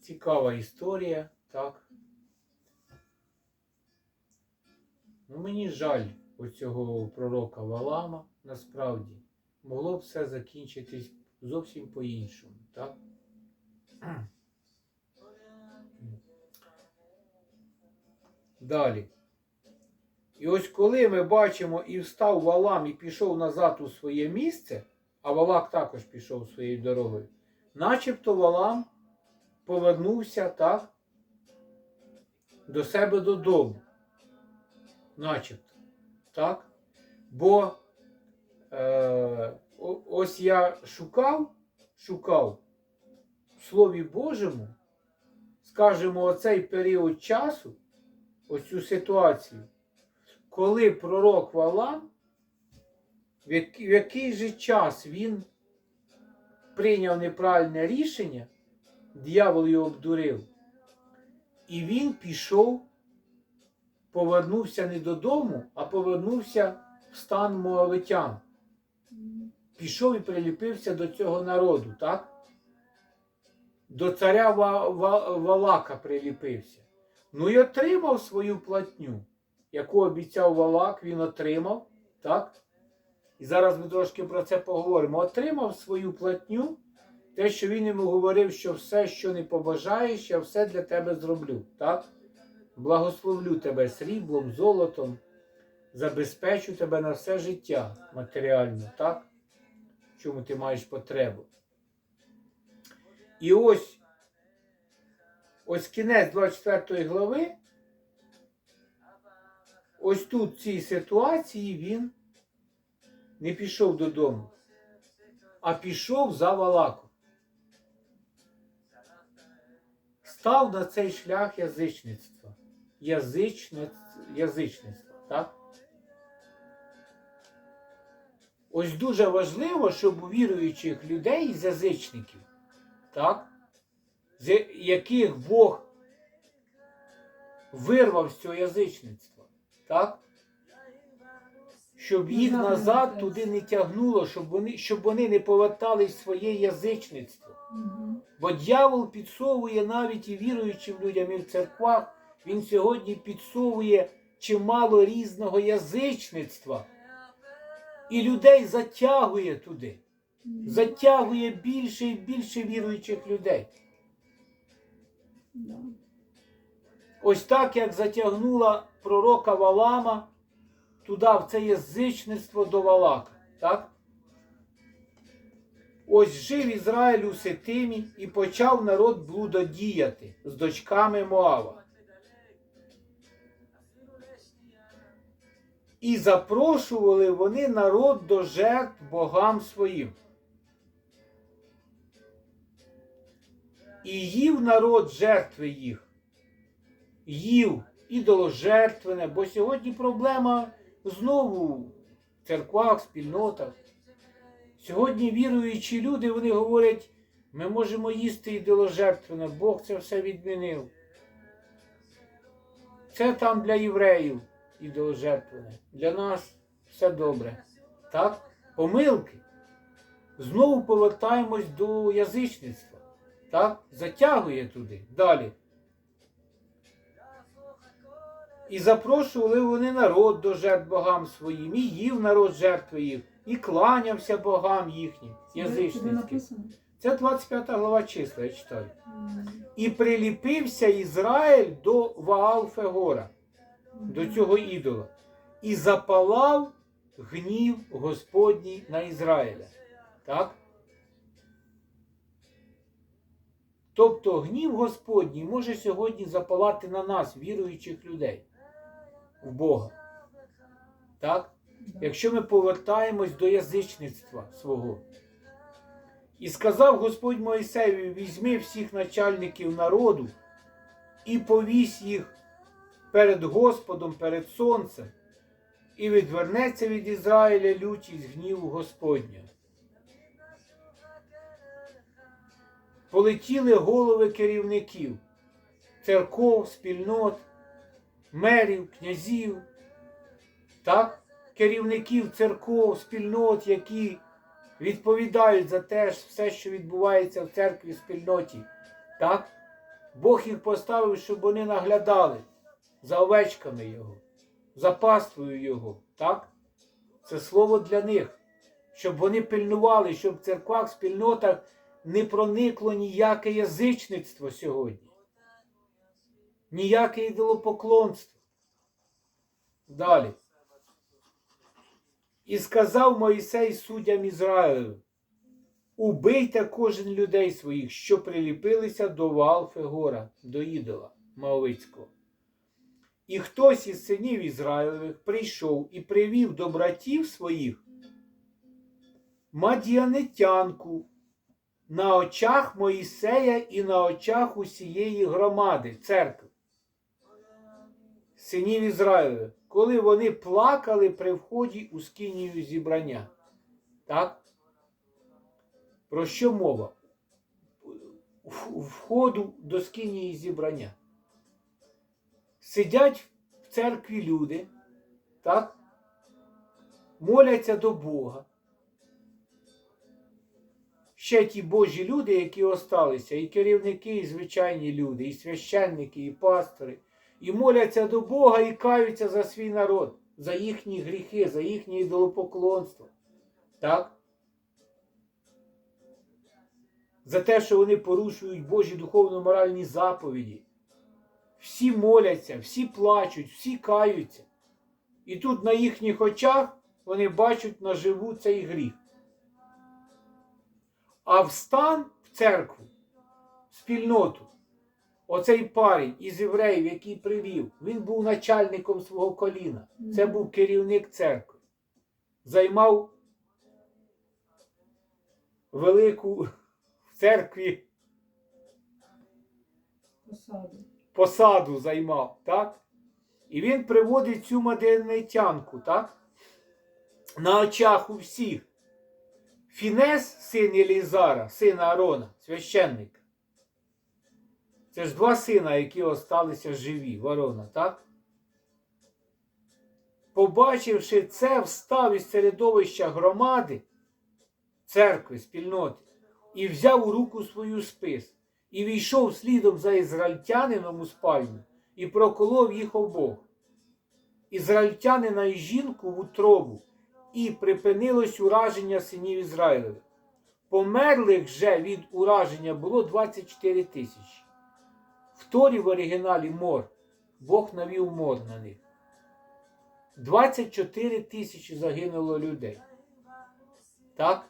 цікава історія, так. Ну, мені жаль оцього пророка Валама, насправді. Могло б все закінчитись зовсім по-іншому, так? Далі. І ось коли ми бачимо і встав Валам і пішов назад у своє місце, а Валак також пішов своєю дорогою, начебто Валам повернувся так, до себе додому. Начебто. Так? Бо е, ось я шукав, шукав в Слові Божому, скажімо, оцей період часу, ось цю ситуацію, коли пророк Валам, в який, в який же час він прийняв неправильне рішення, диявол його обдурив, і він пішов, повернувся не додому, а повернувся в стан моавитян. Пішов і приліпився до цього народу, так? До царя Ва- Ва- Валака приліпився. Ну і отримав свою платню, яку обіцяв Валак, він отримав, так? І зараз ми трошки про це поговоримо. Отримав свою платню, те, що він йому говорив, що все, що не побажаєш, я все для тебе зроблю. Так? Благословлю тебе сріблом, золотом, забезпечу тебе на все життя матеріально, так? Чому ти маєш потребу. І ось ось кінець 24 глави. Ось тут в цій ситуації він не пішов додому, а пішов за Валаком. Став на цей шлях язичництва. Язичниць, язичництва, так? Ось дуже важливо, щоб у віруючих людей з язичників, так? з яких Бог вирвав з цього язичництва, так? Щоб їх Назад назад туди не тягнуло, щоб вони, щоб вони не повертались в своє язичництво. Бо дьявол підсовує навіть і віруючим людям і в церквах, він сьогодні підсовує чимало різного язичництва. І людей затягує туди, затягує більше і більше віруючих людей. Ось так, як затягнула пророка Валама туди, в це язичництво до Валака. Так? Ось жив Ізраїль у Ситимі і почав народ блудодіяти з дочками Моава. І запрошували вони народ до жертв богам своїм. І їв народ жертви їх їв ідоложертвене, бо сьогодні проблема знову в церквах, спільнотах. Сьогодні віруючі люди вони говорять, ми можемо їсти ідоложертвене, Бог це все відмінив. Це там для євреїв ідоложертвене. Для нас все добре. Так? Помилки. Знову повертаємось до язичництва. Так? Затягує туди. Далі. І запрошували вони народ до жертв богам своїм, і їв народ жертви їх, і кланявся богам їхнім, язичницьким. Це 25 глава числа, я читаю. І приліпився Ізраїль до Ваал-Фегора, до цього ідола, і запалав гнів Господній на Ізраїля. Так? Тобто гнів Господній може сьогодні запалати на нас, віруючих людей, в Бога. Так? Якщо ми повертаємось до язичництва свого. І сказав Господь Моїсею, візьми всіх начальників народу і повісь їх перед Господом, перед сонцем, і відвернеться від Ізраїля лютість гніву Господня. Полетіли голови керівників, церков, спільнот, мерів, князів, так? керівників церков, спільнот, які відповідають за те все, що відбувається в церкві, спільноті. Так? Бог їх поставив, щоб вони наглядали за овечками Його, за паствою Його. Так? Це слово для них. Щоб вони пильнували, щоб в церквах, спільнотах не проникло ніяке язичництво сьогодні. Ніяке ідолопоклонство. Далі. І сказав Моїсей суддям Ізраїлевим, убийте кожен людей своїх, що приліпилися до Ваалфи гора, до ідола Моавицького. І хтось із синів Ізраїлевих прийшов і привів до братів своїх мадіанитянку на очах Моїсея і на очах усієї громади, церкви, синів Ізраїлевих, коли вони плакали при вході у скинію зібрання. Так? Про що мова? Входу до скинії зібрання. Сидять в церкві люди, так? моляться до Бога. Ще ті Божі люди, які осталися, і керівники, і звичайні люди, і священники, і пастори, і моляться до Бога і каються за свій народ, за їхні гріхи, за їхнє ідолопоклонство. Так? За те, що вони порушують Божі духовно-моральні заповіді. Всі моляться, всі плачуть, всі каються. І тут на їхніх очах вони бачать наживу цей гріх. А встан в церкву, в спільноту, оцей парень із євреїв, який привів, він був начальником свого коліна. Це був керівник церкви. Займав велику в церкві посаду. посаду займав, так? І він приводить цю маденитянку, так? На очах у всіх. Фінес, син Елізара, сина Арона, священника. Це ж два сина, які осталися живі, ворона, так? Побачивши це, встав із середовища громади, церкви, спільноти, і взяв у руку свою спис, і війшов слідом за ізраїльтянином у спальню, і проколов їх обох. Ізраїльтянина і жінку в утробу, і припинилось ураження синів Ізраїлевих. Померлих же від ураження було 24 тисячі. В Торі в оригіналі мор. Бог навів мор на них. 24 тисячі загинуло людей. Так?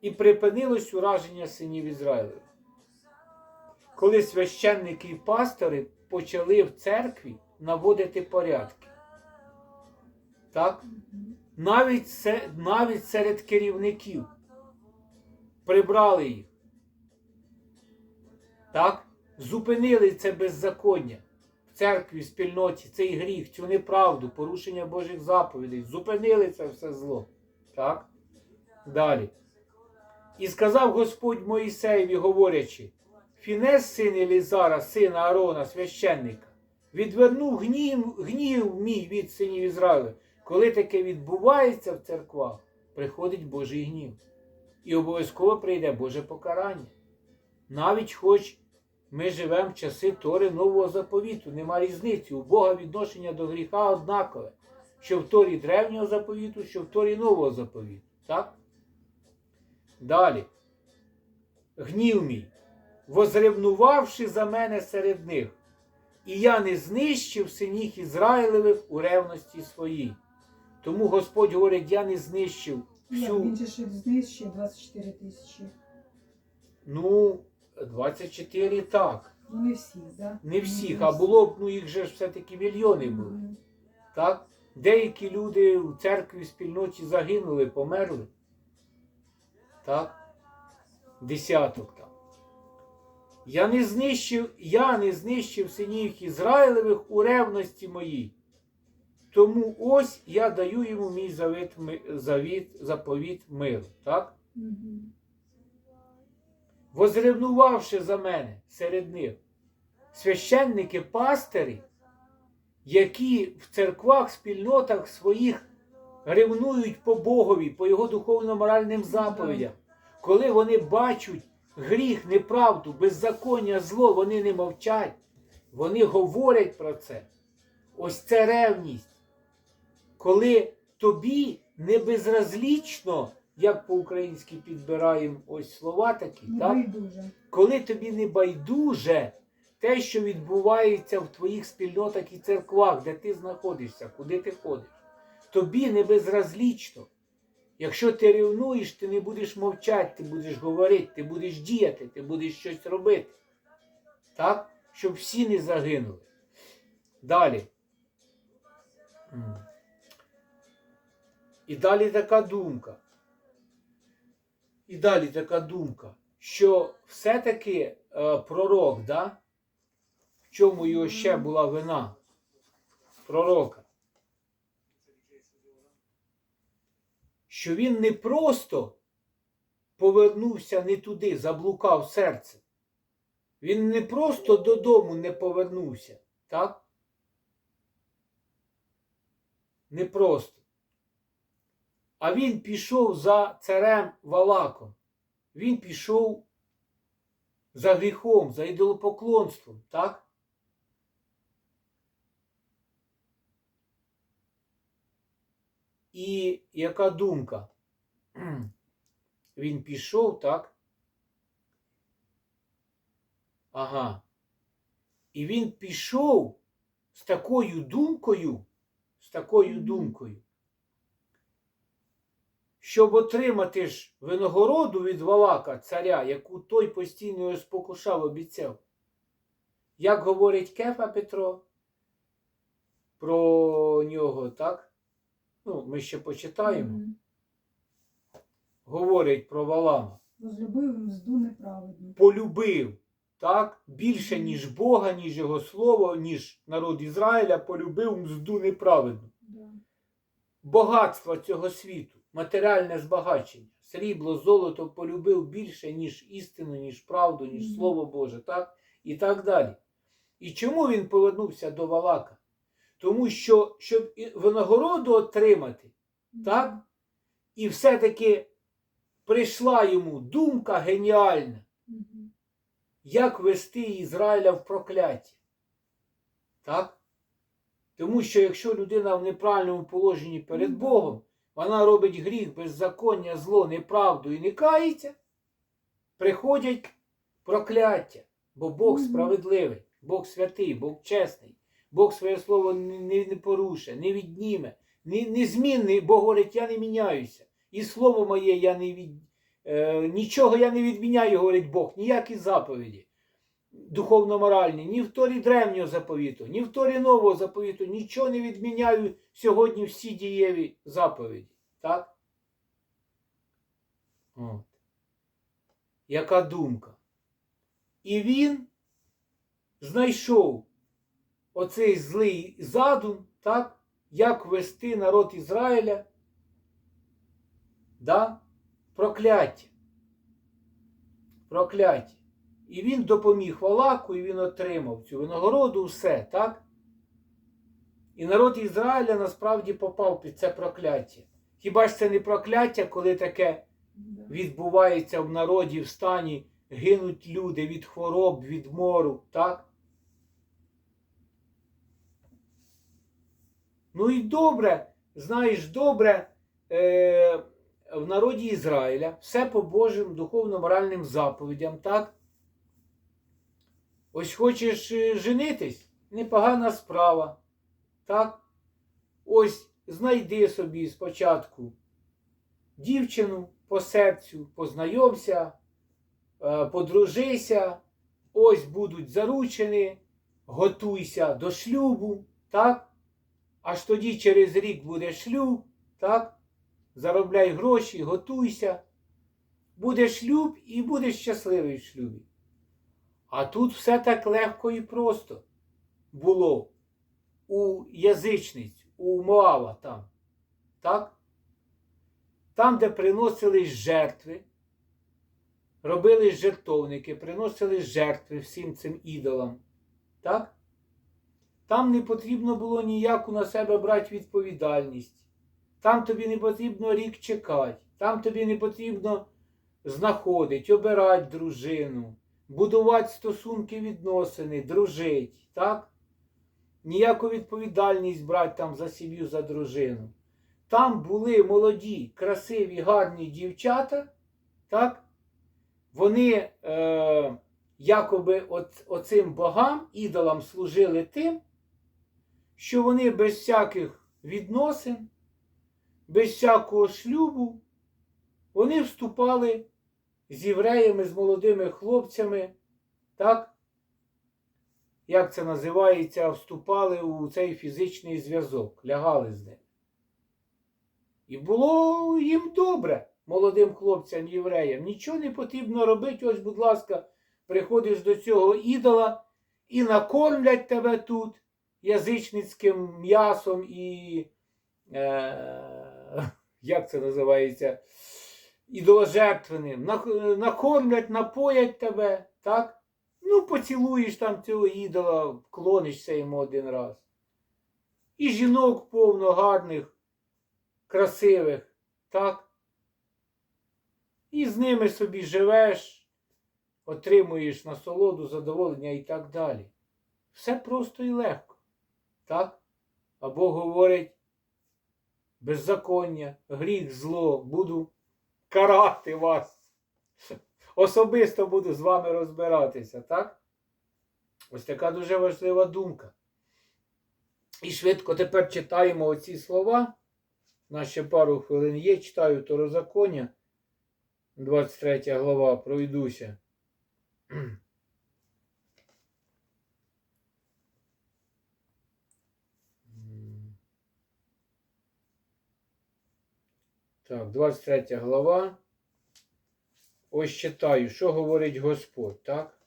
І припинилось ураження синів Ізраїлевих. Коли священники і пастори почали в церкві наводити порядки. Так? Навіть, навіть серед керівників прибрали їх. Так? Зупинили це беззаконня в церкві, в спільноті, цей гріх, цю неправду, порушення Божих заповідей. Зупинили це все зло. Так? Далі. І сказав Господь Моїсеєві, говорячи, Фінес, син Елізара, сина Аарона, священника, відвернув гнів, гнів мій від синів Ізраїля. Коли таке відбувається в церквах, приходить Божий гнів. І обов'язково прийде Боже покарання. Навіть хоч ми живемо в часи Тори Нового заповіту, нема різниці. У Бога відношення до гріха однакове, що в Торі древнього заповіту, що в Торі Нового заповіту. Так? Далі. Гнів мій, возревнувавши за мене серед них, і я не знищив синіх Ізраїлевих у ревності своїй. Тому Господь говорить, я не знищив Ні, всю. він же ще знищив 24 тисячі. Ну, 24 так. Ну не всі, да? Не всіх, Ну, а було б, ну їх же ж все-таки мільйони були. Мгм. Так? Деякі люди в церкві в спільноті загинули, померли. Так? Десяток там. Я не знищив, я не знищив синів Ізраїлевих у ревності моїй. Тому ось я даю йому мій завіт, завіт, заповіт миру. Так? Возревнувавши за мене серед них священники пастирі, які в церквах, спільнотах своїх ревнують по Богові, по його духовно-моральним заповідям, коли вони бачать гріх, неправду, беззаконня, зло, вони не мовчать, вони говорять про це. Ось це ревність. Коли тобі не безразлічно, як по-українськи підбираємо ось слова такі, Не так? байдуже. коли тобі не байдуже те, що відбувається в твоїх спільнотах і церквах, де ти знаходишся, куди ти ходиш, тобі не безразлічно. Якщо ти ревнуєш, ти не будеш мовчати, ти будеш говорити, ти будеш діяти, ти будеш щось робити. Так? Щоб всі не загинули. Далі. І далі така думка. І далі така думка, що все-таки е, пророк, да? в чому його ще була вина пророка, що він не просто повернувся не туди, заблукав серце. Він не просто додому не повернувся, так? Не просто. А він пішов за царем Валаком. Він пішов за гріхом, за ідолопоклонством, так? І яка думка? Він пішов, так? Ага. І він пішов з такою думкою, з такою думкою, щоб отримати ж винагороду від Валака, царя, яку той постійно спокушав, обіцяв. Як говорить Кефа Петро про нього, так? Ну, ми ще почитаємо. Мгм. Говорить про Валама. Возлюбив мзду неправедну. полюбив так, більше, ніж Бога, ніж Його Слово, ніж народ Ізраїля, полюбив мзду неправедну. Да. Багатство цього світу, матеріальне збагачення, срібло, золото полюбив більше, ніж істину, ніж правду, ніж Слово Боже, так? І так далі. І чому він повернувся до Валака? Тому що, щоб винагороду отримати, Так? і все-таки прийшла йому думка геніальна. Як вести Ізраїля в прокляття. Так? Тому що якщо людина в неправильному положенні перед Богом, вона робить гріх, беззаконня, зло, неправду і не кається, приходять прокляття. Бо Бог справедливий, Бог святий, Бог чесний, Бог своє слово не, не, не порушить, не відніме, не, незмінний, Бог говорить, я не міняюся. І слово моє я не від, Е, нічого я не відміняю, говорить Бог, ніякі заповіді духовно-моральні, ні в Торі древнього заповіту, ні в Торі нового заповіту, нічого не відміняю сьогодні всі дієві заповіді. Так? От. Яка думка? І він знайшов оцей злий задум, так? як вести народ Ізраїля. Да? Прокляття. Прокляття. І він допоміг Валаку, і він отримав цю винагороду, все, так? І народ Ізраїля насправді попав під це прокляття. Хіба ж це не прокляття, коли таке відбувається в народі в стані, гинуть люди від хвороб, від мору, так? Ну і добре, знаєш, добре, е, в народі Ізраїля все по Божим духовно-моральним заповідям, так? Ось хочеш е, женитись? Непогана справа. Так? Ось знайди собі спочатку дівчину по серцю, познайомся, е, подружися, ось будуть заручені, готуйся до шлюбу, так? Аж тоді через рік буде шлюб, так? Заробляй гроші, готуйся. Буде шлюб і будеш щасливий в шлюбі. А тут все так легко і просто було у язичниць, у Моава там. Так? Там, де приносились жертви, робили жертовники, приносили жертви всім цим ідолам. Так? Там не потрібно було ніяку на себе брати відповідальність. Там тобі не потрібно рік чекати, там тобі не потрібно знаходити, обирати дружину, будувати стосунки, відносини, дружить, так? Ніяку відповідальність брати там за сім'ю, за дружину. Там були молоді, красиві, гарні дівчата, так? Вони е, якоби от, оцим богам, ідолам служили тим, що вони без всяких відносин, без всякого шлюбу, вони вступали з євреями, з молодими хлопцями, так? Як це називається, вступали у цей фізичний зв'язок, лягали з ним. І було їм добре, молодим хлопцям євреям. Нічого не потрібно робити. Ось, будь ласка, приходиш до цього ідола і накормлять тебе тут язичницьким м'ясом і. Е, як це називається? Ідоложертвеним. Накормлять, напоять тебе, так? Ну, поцілуєш там цього ідола, вклонишся йому один раз. І жінок повно гарних, красивих, так? І з ними собі живеш, отримуєш насолоду, задоволення і так далі. Все просто і легко. Так? Або говорить беззаконня, гріх, зло, буду карати вас. Особисто буду з вами розбиратися, так? Ось така дуже важлива думка. І швидко тепер читаємо оці слова. Ще пару хвилин є, читаю Торозаконня, 23 глава, пройдуся. Так, 23 глава. Ось читаю, що говорить Господь, так?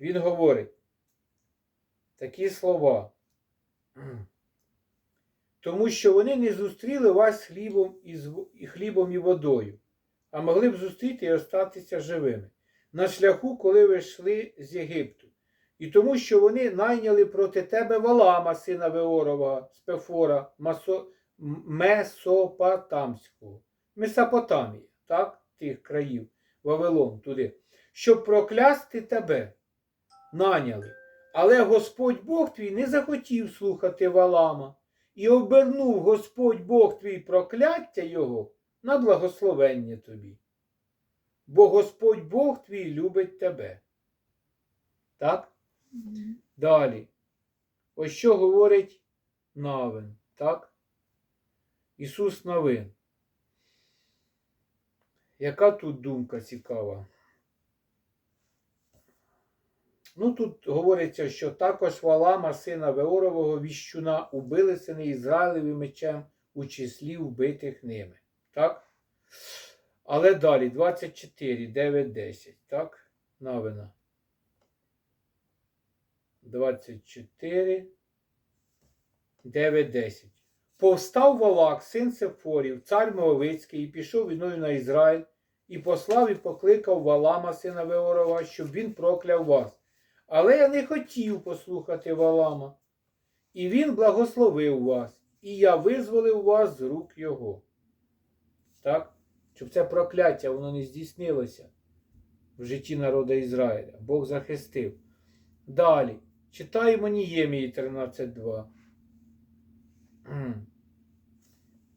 Він говорить такі слова. Тому що вони не зустріли вас хлібом і, хлібом і водою, а могли б зустріти і остатися живими на шляху, коли ви йшли з Єгипту. І тому, що вони найняли проти тебе Валама, сина Веорова, з Пефора, Масо... М- Месопотамського, Месопотамія, так, тих країв, Вавилон туди, щоб проклясти тебе, наняли. Але Господь Бог твій не захотів слухати Валама, і обернув Господь Бог твій прокляття Його на благословення тобі. Бо Господь Бог твій любить тебе. Так? Далі. Ось що говорить Навин, так? Ісус Навин. Яка тут думка цікава? Ну, тут говориться, що також Валама, сина Веорового віщуна, убили сини Ізраїлеві мечем у числі вбитих ними. Так? Але далі 24, 9, 10. Так? Навина. 24, 9, 10. Повстав Валак, син Сефорів, цар Моавицький, і пішов війною на Ізраїль, і послав і покликав Валама, сина Веорова, щоб він прокляв вас. Але я не хотів послухати Валама, і він благословив вас, і я визволив вас з рук його. Так? Щоб це прокляття воно не здійснилося в житті народу Ізраїля. Бог захистив. Далі. Читаємо Ніємії 13.2.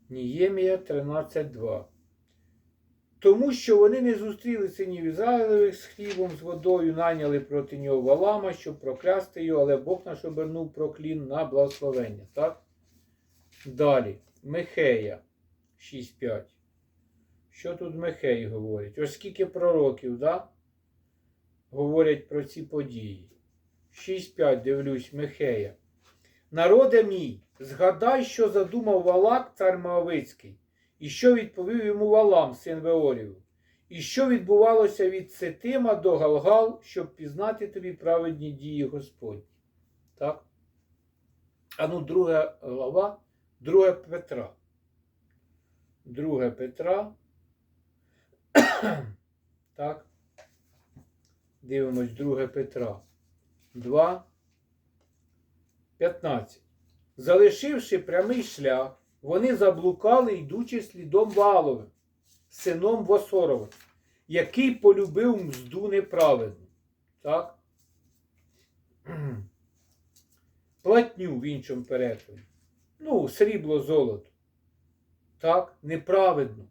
Ніємія 13.2. Тому що вони не зустріли синів Ізраїлевих з хлібом, з водою, найняли проти нього Валама, щоб проклясти його, але Бог наш обернув проклін на благословення. Так? Далі. Михея 6.5. Що тут Михей говорить? Ось скільки пророків, да? говорять про ці події. 6.5 дивлюсь, Михея. Народе мій, згадай, що задумав Валак, цар Моавицький, і що відповів йому Валам, син Веорів, і що відбувалося від Сетима до Галгал, щоб пізнати тобі праведні дії Господні. Так? А ну, друга глава, 2 Петра. 2 Петра. так. Дивимось 2 Петра. 2, 15. Залишивши прямий шлях вони заблукали, йдучи слідом Валови, сином Восоровим, який полюбив мзду неправедну. Так? Платню в іншому перекладі. Ну, срібло, золото. Так, неправедно.